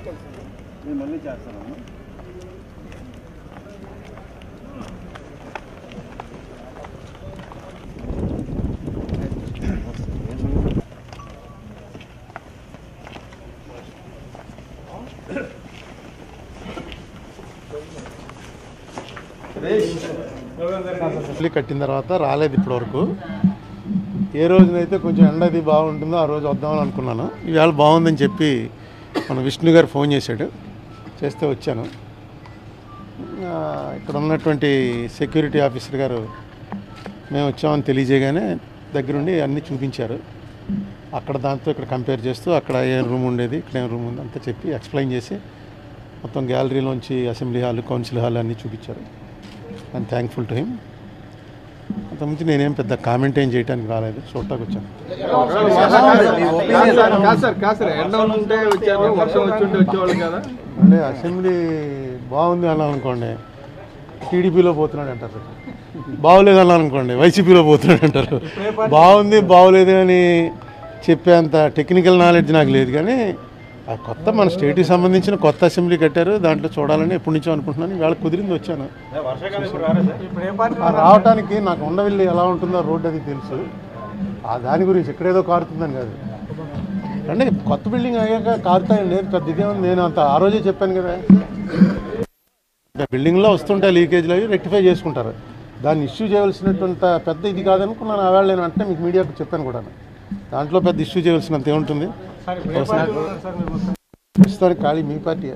నేను మళ్ళీ కట్టిన తర్వాత రాలేదు ఇప్పటి వరకు ఏ రోజునైతే కొంచెం ఎండది బాగుంటుందో ఆ రోజు వద్దామని అనుకున్నాను. ఈవేళ బాగుందని చెప్పి మన విష్ణు గారు ఫోన్ చేశాడు. చేస్తే వచ్చాను. ఇక్కడ ఉన్నటువంటి సెక్యూరిటీ ఆఫీసర్ గారు మేము వచ్చామని తెలియజేయగానే దగ్గరుండి అన్నీ చూపించారు. అక్కడ దాంతో ఇక్కడ కంపేర్ చేస్తూ అక్కడ ఏం రూమ్ ఉండేది ఇక్కడ ఏం రూమ్ ఉంది అంతా చెప్పి ఎక్స్ప్లెయిన్ చేసి మొత్తం గ్యాలరీలోంచి అసెంబ్లీ హాల్ కౌన్సిల్ హాల్ అన్నీ చూపించారు. ఐఎమ్ థ్యాంక్ఫుల్ టు హిమ్ అంతకుమించి నేనేం పెద్ద కామెంట్ ఏం చేయడానికి రాలేదు. చూడటానికి వచ్చాను. అంటే అసెంబ్లీ బాగుంది అన్నాను అనుకోండి టీడీపీలో పోతున్నాడు అంటారు. బాగోలేదు అన్నాను అనుకోండి వైసీపీలో పోతున్నాడు అంటారు. బాగుంది బాగోలేదు అని చెప్పేంత టెక్నికల్ నాలెడ్జ్ నాకు లేదు. కానీ ఆ కొత్త మన స్టేట్కి సంబంధించిన కొత్త అసెంబ్లీ కట్టారు. దాంట్లో చూడాలని ఎప్పటి నుంచో అనుకుంటున్నాను. ఇవాళ కుదిరింది వచ్చాను. ఆ రావటానికి నాకు ఉండవిల్లి ఎలా ఉంటుందో రోడ్డు అది తెలుసు. ఆ దాని గురించి ఎక్కడేదో కారుతుందని కాదు. అంటే కొత్త బిల్డింగ్ అయ్యాక కారుతాయండి పెద్ద ఇదేముంది నేను అంత ఆ రోజే చెప్పాను కదా. బిల్డింగ్లో వస్తుంటాయి లీకేజ్లు అవి రెక్టిఫై చేసుకుంటారు. దాన్ని ఇష్యూ చేయవలసినటువంటి పెద్ద ఇది కాదనుకున్నాను. ఆవేళ నేను అంటే మీకు మీడియాకు చెప్పాను కూడా దాంట్లో పెద్ద ఇష్యూ చేయవలసినంత ఏముంటుంది? ఖాళీ మీ పార్టీ.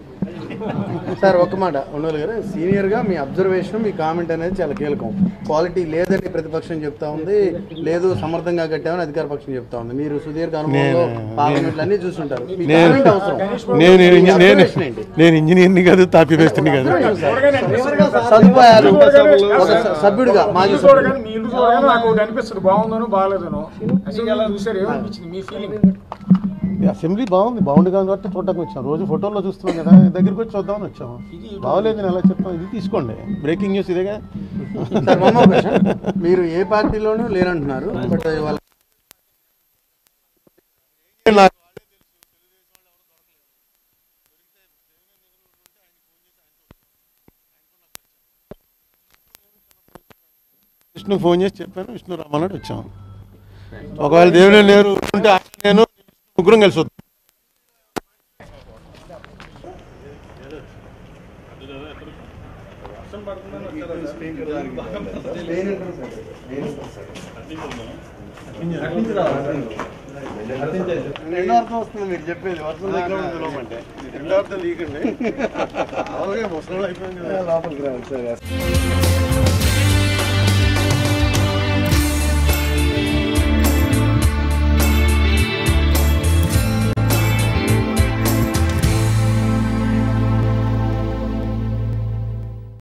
సార్ ఒక మాట ఉండవాలి గారు సీనియర్గా మీ అబ్జర్వేషన్ మీ కామెంట్ అనేది చాలా కీలకం. క్వాలిటీ లేదని ప్రతిపక్షం చెప్తా ఉంది. లేదు సమర్థంగా కట్టామని అధికార పక్షం చెప్తా ఉంది. మీరు సుదీర్ఘ అనుభవంలో పార్లమెంట్లు అన్ని చూస్తుంటారు మీ నేను ఇంజనీర్ని కాదు తాపి వేస్తుంది కాదు. సదుపాయాలు సభ్యుడిగా మాజీ అనిపిస్తుంది. బాగుందనో బాగాలేదనో. అసలు చూసారు ఏమనిపించింది? మీ ఫీలింగ్ ఈ అసెంబ్లీ బాగుంది బాగుంది కాబట్టి చూడటానికి వచ్చాం. రోజు ఫోటోల్లో చూస్తున్నాం కదా దగ్గరికి వచ్చి చూద్దామని వచ్చాము బాగోలేదు నేను ఎలా చెప్తాం ఇది తీసుకోండి. బ్రేకింగ్ న్యూస్ ఇదేగా. మీరు ఏ పార్టీలోనూ లేరంటున్నారు బట్ విష్ణు ఫోన్ చేసి చెప్పాను విష్ణు రమ్మన్నాడు వచ్చాము ఒకవేళ నేను ఉంటే ఆయన నేను ముగ్గురం కలిసి వద్దాం రెండో అర్థం వస్తుంది మీరు చెప్పేది. వర్షం దగ్గర లోపంటే రెండో అర్థం లీకండి అలాగే ముసలి అయిపోయింది లోపలికి రావాలి సార్.